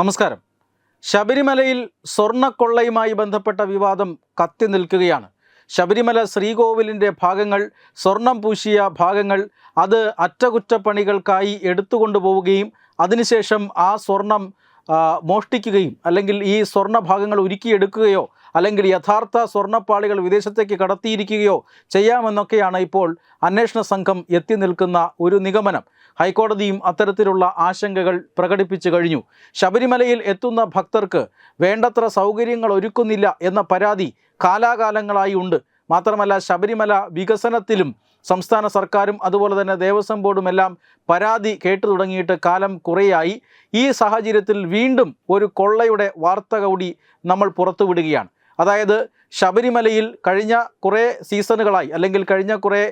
നമസ്കാരം. ശബരിമലയിൽ സ്വർണക്കൊള്ളയുമായി ബന്ധപ്പെട്ട വിവാദം കത്തി നിൽക്കുകയാണ്. ശബരിമല ശ്രീകോവിലിന്റെ ഭാഗങ്ങൾ സ്വർണം പൂശിയ ഭാഗങ്ങൾ അത് അറ്റകുറ്റപ്പണികൾക്കായി എടുത്തുകൊണ്ടുപോവുകയും അതിനുശേഷം ആ സ്വർണം മോഷ്ടിക്കുകയും അല്ലെങ്കിൽ ഈ സ്വർണ ഭാഗങ്ങൾ ഉരുക്കിയെടുക്കുകയോ അല്ലെങ്കിൽ യഥാർത്ഥ സ്വർണപ്പാളികൾ വിദേശത്തേക്ക് കടത്തിയിരിക്കുകയോ ചെയ്യാമെന്നൊക്കെയാണ് ഇപ്പോൾ അന്വേഷണ സംഘം എത്തി നിൽക്കുന്ന ഒരു നിഗമനം. ഹൈക്കോടതിയും അത്തരത്തിലുള്ള ആശങ്കകൾ പ്രകടിപ്പിച്ചു കഴിഞ്ഞു. ശബരിമലയിൽ എത്തുന്ന ഭക്തർക്ക് വേണ്ടത്ര സൗകര്യങ്ങൾ ഒരുക്കുന്നില്ല എന്ന പരാതി കാലാകാലങ്ങളായി ഉണ്ട്. മാത്രമല്ല ശബരിമല വികസനത്തിലും സംസ്ഥാന സർക്കാരും അതുപോലെ തന്നെ ദേവസ്വം ബോർഡുമെല്ലാം പരാതി കേട്ടു തുടങ്ങിയിട്ട് കാലം കുറേയായി. ഈ സാഹചര്യത്തിൽ വീണ്ടും ഒരു കൊള്ളയുടെ വാർത്ത കൂടി നമ്മൾ പുറത്തുവിടുകയാണ്. അതായത് ശബരിമലയിൽ കഴിഞ്ഞ കുറേ സീസണുകളായി അല്ലെങ്കിൽ കഴിഞ്ഞ കുറേ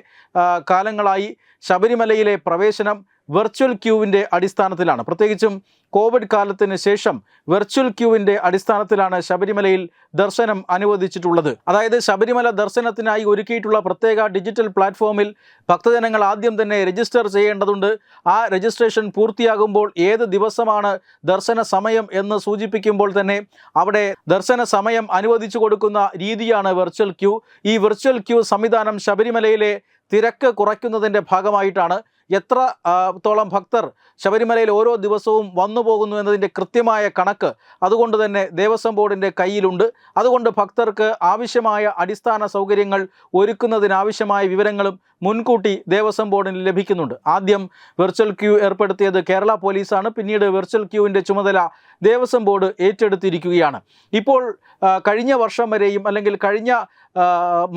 കാലങ്ങളായി ശബരിമലയിലെ പ്രവേശനം വെർച്വൽ ക്യൂവിന്റെ അടിസ്ഥാനത്തിലാണ്. പ്രത്യേകിച്ചും കോവിഡ് കാലത്തിന് ശേഷം വെർച്വൽ ക്യൂവിന്റെ അടിസ്ഥാനത്തിലാണ് ശബരിമലയിൽ ദർശനം അനുവദിച്ചിട്ടുള്ളത്. അതായത് ശബരിമല ദർശനത്തിനായി ഒരുക്കിയിട്ടുള്ള പ്രത്യേക ഡിജിറ്റൽ പ്ലാറ്റ്ഫോമിൽ ഭക്തജനങ്ങൾ ആദ്യം തന്നെ രജിസ്റ്റർ ചെയ്യേണ്ടതുണ്ട്. ആ രജിസ്ട്രേഷൻ പൂർത്തിയാകുമ്പോൾ ഏത് ദിവസമാണ് ദർശന സമയം എന്ന് സൂചിപ്പിക്കുമ്പോൾ തന്നെ അവിടെ ദർശന സമയം അനുവദിച്ചു കൊടുക്കുന്ന രീതിയാണ് വെർച്വൽ ക്യൂ. ഈ വെർച്വൽ ക്യൂ സംവിധാനം ശബരിമലയിലെ തിരക്ക് കുറയ്ക്കുന്നതിന്റെ ഭാഗമായിട്ടാണ് എത്ര തോളം ഭക്തർ ശബരിമലയിൽ ഓരോ ദിവസവും വന്നു പോകുന്നു എന്നതിന്റെ കൃത്യമായ കണക്ക് അതുകൊണ്ട് തന്നെ ദേവസ്വം ബോർഡിന്റെ കയ്യിലുണ്ട്. അതുകൊണ്ട് ഭക്തർക്ക് ആവശ്യമായ അടിസ്ഥാന സൗകര്യങ്ങൾ ഒരുക്കുന്നതിനാവശ്യമായ വിവരങ്ങളും മുൻകൂട്ടി ദേവസ്വം ബോർഡിന് ലഭിക്കുന്നുണ്ട്. ആദ്യം വെർച്വൽ ക്യൂ ഏർപ്പെടുത്തിയത് കേരള പോലീസാണ്. പിന്നീട് വെർച്വൽ ക്യൂവിന്റെ ചുമതല ദേവസ്വം ബോർഡ് ഏറ്റെടുത്തിരിക്കുകയാണ്. ഇപ്പോൾ കഴിഞ്ഞ വർഷം വരെയും അല്ലെങ്കിൽ കഴിഞ്ഞ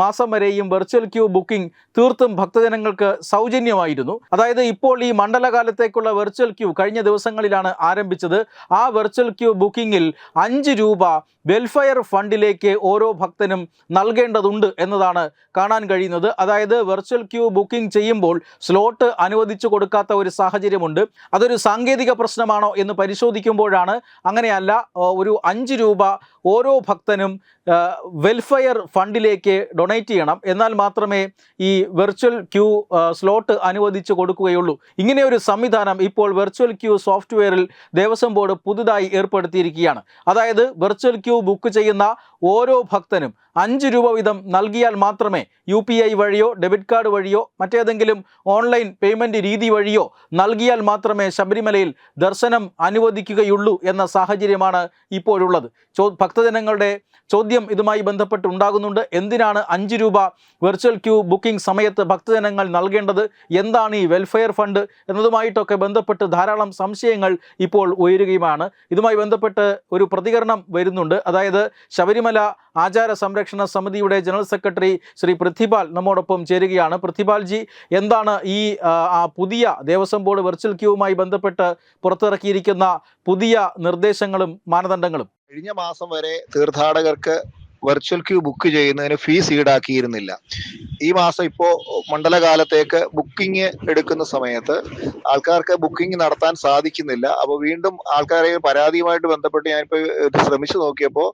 മാസം വരെയും വെർച്വൽ ക്യൂ ബുക്കിംഗ് തീർത്തും ഭക്തജനങ്ങൾക്ക് സൗജന്യമായിരുന്നു. അതായത് ഇപ്പോൾ ഈ മണ്ഡലകാലത്തേക്കുള്ള വെർച്വൽ ക്യൂ കഴിഞ്ഞ ദിവസങ്ങളിലാണ് ആരംഭിച്ചത്. ആ വെർച്വൽ ക്യൂ ബുക്കിങ്ങിൽ അഞ്ച് രൂപ വെൽഫെയർ ഫണ്ടിലേക്ക് ഓരോ ഭക്തനും നൽകേണ്ടതുണ്ട് എന്നതാണ് കാണാൻ കഴിയുന്നത്. അതായത് വെർച്വൽ ക്യൂ ബുക്കിംഗ് ചെയ്യുമ്പോൾ സ്ലോട്ട് അനുവദിച്ചു കൊടുക്കാത്ത ഒരു സാഹചര്യമുണ്ട്. അതൊരു സാങ്കേതിക പ്രശ്നമാണോ എന്ന് പരിശോധിക്കുമ്പോഴാണ് അങ്ങനെയല്ല ഒരു അഞ്ച് രൂപ ഓരോ ഭക്തനും വെൽഫെയർ ഫണ്ടിലേക്ക് ഡൊണേറ്റ് ചെയ്യണം. എന്നാൽ മാത്രമേ ഈ വെർച്വൽ ക്യൂ സ്ലോട്ട് അനുവദിച്ചു കൊടുക്കുകയുള്ളൂ. ഇങ്ങനെ ഒരു സംവിധാനം ഇപ്പോൾ വെർച്വൽ ക്യൂ സോഫ്റ്റ്വെയറിൽ ദേവസ്വം ബോർഡ് പുതുതായി ഏർപ്പെടുത്തിയിരിക്കുകയാണ്. അതായത് വെർച്വൽ ക്യൂ ബുക്ക് ചെയ്യുന്ന ഓരോ ഭക്തനും അഞ്ച് രൂപ വീതം നൽകിയാൽ മാത്രമേ യു പി ഐ വഴിയോ ഡെബിറ്റ് കാർഡ് വഴിയോ മറ്റേതെങ്കിലും ഓൺലൈൻ പേയ്മെന്റ് രീതി വഴിയോ നൽകിയാൽ മാത്രമേ ശബരിമലയിൽ ദർശനം അനുവദിക്കുകയുള്ളൂ എന്ന സാഹചര്യമാണ് ഇപ്പോഴുള്ളത്. ഭക്തജനങ്ങളുടെ ചോദ്യം ഇതുമായി ബന്ധപ്പെട്ട് ഉണ്ടാകുന്നുണ്ട് എന്തിനാണ് അഞ്ച് രൂപ വെർച്വൽ ക്യൂ ബുക്കിംഗ് സമയത്ത് ഭക്തജനങ്ങൾ നൽകേണ്ടത്? എന്താണ് ഈ വെൽഫെയർ ഫണ്ട് എന്നതുമായിട്ടൊക്കെ ബന്ധപ്പെട്ട് ധാരാളം സംശയങ്ങൾ ഇപ്പോൾ ഉയരുകയുമാണ്. ഇതുമായി ബന്ധപ്പെട്ട് ഒരു പ്രതികരണം വരുന്നുണ്ട്. അതായത് ശബരിമല ആചാര സംരക്ഷണ സമിതിയുടെ ജനറൽ സെക്രട്ടറി ശ്രീ പൃഥ്വിപാൽ നമ്മോടൊപ്പം ചേരുകയാണ്. പൃഥ്വിപാൽജി എന്താണ് ഈ പുതിയ ദേവസ്വം ബോർഡ് വെർച്വൽ ക്യൂവുമായി ബന്ധപ്പെട്ട് പുറത്തിറക്കിയിരിക്കുന്ന പുതിയ നിർദ്ദേശങ്ങളും മാനദണ്ഡങ്ങളും? കഴിഞ്ഞ മാസം വരെ തീർത്ഥാടകർക്ക് വെർച്വൽ ക്യൂ ബുക്ക് ചെയ്യുന്നതിന് ഫീസ് ഈടാക്കിയിരുന്നില്ല. ഈ മാസം ഇപ്പോൾ മണ്ഡലകാലത്തേക്ക് ബുക്കിംഗ് എടുക്കുന്ന സമയത്ത് ആൾക്കാർക്ക് ബുക്കിംഗ് നടത്താൻ സാധിക്കുന്നില്ല. അപ്പോൾ വീണ്ടും ആൾക്കാരെ പരാതിയുമായിട്ട് ബന്ധപ്പെട്ട് ഞാനിപ്പോൾ ശ്രമിച്ചു നോക്കിയപ്പോൾ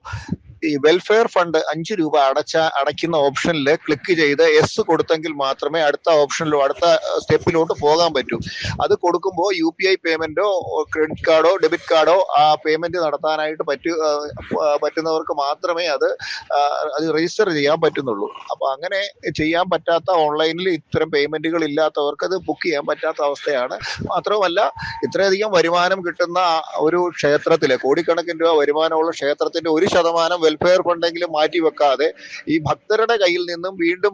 ഈ വെൽഫെയർ ഫണ്ട് അഞ്ച് രൂപ അടച്ച അടയ്ക്കുന്ന ഓപ്ഷനിൽ ക്ലിക്ക് ചെയ്ത് എസ് കൊടുത്തെങ്കിൽ മാത്രമേ അടുത്ത ഓപ്ഷനിലോ അടുത്ത സ്റ്റെപ്പിലോട്ട് പോകാൻ പറ്റൂ. അത് കൊടുക്കുമ്പോൾ യു പി ഐ പേയ്മെന്റോ ക്രെഡിറ്റ് കാർഡോ ഡെബിറ്റ് കാർഡോ ആ പേയ്മെന്റ് നടത്താനായിട്ട് പറ്റു പറ്റുന്നവർക്ക് മാത്രമേ അത് അത് രജിസ്റ്റർ ചെയ്യാൻ പറ്റുന്നുള്ളൂ. അപ്പൊ അങ്ങനെ ചെയ്യാൻ പറ്റാത്ത ഓൺലൈനിൽ ഇത്തരം പേയ്മെന്റുകൾ ഇല്ലാത്തവർക്ക് അത് ബുക്ക് ചെയ്യാൻ പറ്റാത്ത അവസ്ഥയാണ്. മാത്രവുമല്ല ഇത്രയധികം വരുമാനം കിട്ടുന്ന ഒരു ക്ഷേത്രത്തിലെ കോടിക്കണക്കിന് രൂപ വരുമാനമുള്ള ക്ഷേത്രത്തിന്റെ ഒരു ശതമാനം വെൽഫെയർ ഫണ്ടെങ്കിലും മാറ്റി വെക്കാതെ ഈ ഭക്തരുടെ കയ്യിൽ നിന്നും വീണ്ടും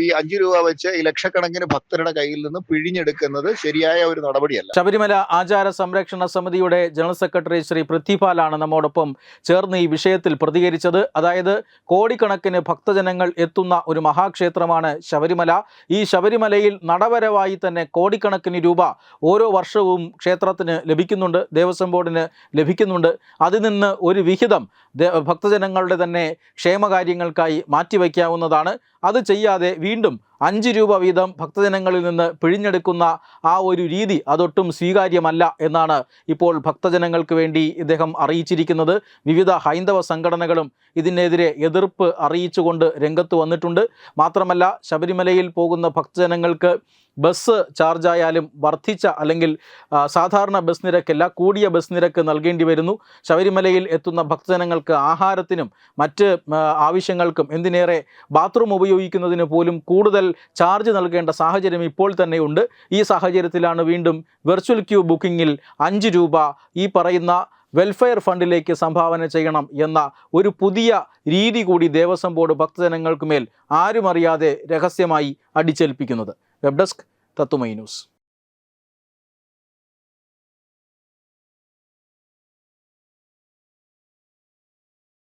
ഈ അഞ്ചു രൂപ വെച്ച് ഈ ലക്ഷക്കണക്കിന് ഭക്തരുടെ കയ്യിൽ നിന്നും പിഴിഞ്ഞെടുക്കുന്നത് ശരിയായ ഒരു നടപടിയല്ല. ശബരിമല ആചാര സംരക്ഷണ സമിതിയുടെ ജനറൽ സെക്രട്ടറി ശ്രീ പൃഥ്വിപാലാണ് നമ്മോടൊപ്പം ചേർന്ന് ഈ വിഷയത്തിൽ പ്രതികരിച്ചത്. അതായത് കോടിക്കണക്കിന് ഭക്തജനങ്ങൾ എത്തുന്ന ഒരു മഹാക്ഷേത്രമാണ് ശബരിമല. ഈ ശബരിമലയിൽ നടവരവായി തന്നെ കോടിക്കണക്കിന് രൂപ ഓരോ വർഷവും ക്ഷേത്രത്തിന് ലഭിക്കുന്നുണ്ട് ദേവസ്വം ബോർഡിന് ലഭിക്കുന്നുണ്ട്. അതിൽ നിന്ന് ഒരു വിഹിതം ദേ- ഭക്തജനങ്ങളുടെ തന്നെ ക്ഷേമകാര്യങ്ങൾക്കായി മാറ്റിവെക്കാവുന്നതാണ് അത് ചെയ്യാതെ വീണ്ടും അഞ്ച് രൂപ വീതം ഭക്തജനങ്ങളിൽ നിന്ന് പിഴിഞ്ഞെടുക്കുന്ന ആ ഒരു രീതി അതൊട്ടും സ്വീകാര്യമല്ല എന്നാണ് ഇപ്പോൾ ഭക്തജനങ്ങൾക്ക് വേണ്ടി ഇദ്ദേഹം അറിയിച്ചിരിക്കുന്നത്. വിവിധ ഹൈന്ദവ സംഘടനകളും ഇതിനെതിരെ എതിർപ്പ് അറിയിച്ചുകൊണ്ട് രംഗത്ത് വന്നിട്ടുണ്ട്. മാത്രമല്ല ശബരിമലയിൽ പോകുന്ന ഭക്തജനങ്ങൾക്ക് ബസ് ചാർജായാലും വർദ്ധിച്ച അല്ലെങ്കിൽ സാധാരണ ബസ് നിരക്കല്ല കൂടിയ ബസ് നിരക്ക് നൽകേണ്ടി വരുന്നു. ശബരിമലയിൽ എത്തുന്ന ഭക്തജനങ്ങൾക്ക് ആഹാരത്തിനും മറ്റ് ആവശ്യങ്ങൾക്കും എന്തിനേറെ ബാത്റൂം ഉപയോഗിക്കുന്നതിന് പോലും കൂടുതൽ ചാർജ് നൽകേണ്ട സാഹചര്യം ഇപ്പോൾ തന്നെയുണ്ട്. ഈ സാഹചര്യത്തിലാണ് വീണ്ടും വെർച്വൽ ക്യൂ ബുക്കിങ്ങിൽ അഞ്ച് രൂപ ഈ പറയുന്ന വെൽഫെയർ ഫണ്ടിലേക്ക് സംഭാവന ചെയ്യണം എന്ന ഒരു പുതിയ രീതി കൂടി ദേവസ്വം ബോർഡ് ഭക്തജനങ്ങൾക്ക് മേൽ ആരും അറിയാതെ രഹസ്യമായി അടിച്ചേൽപ്പിക്കുന്നത്. വെബ് ഡെസ്ക് തത്തുമൈ ന്യൂസ്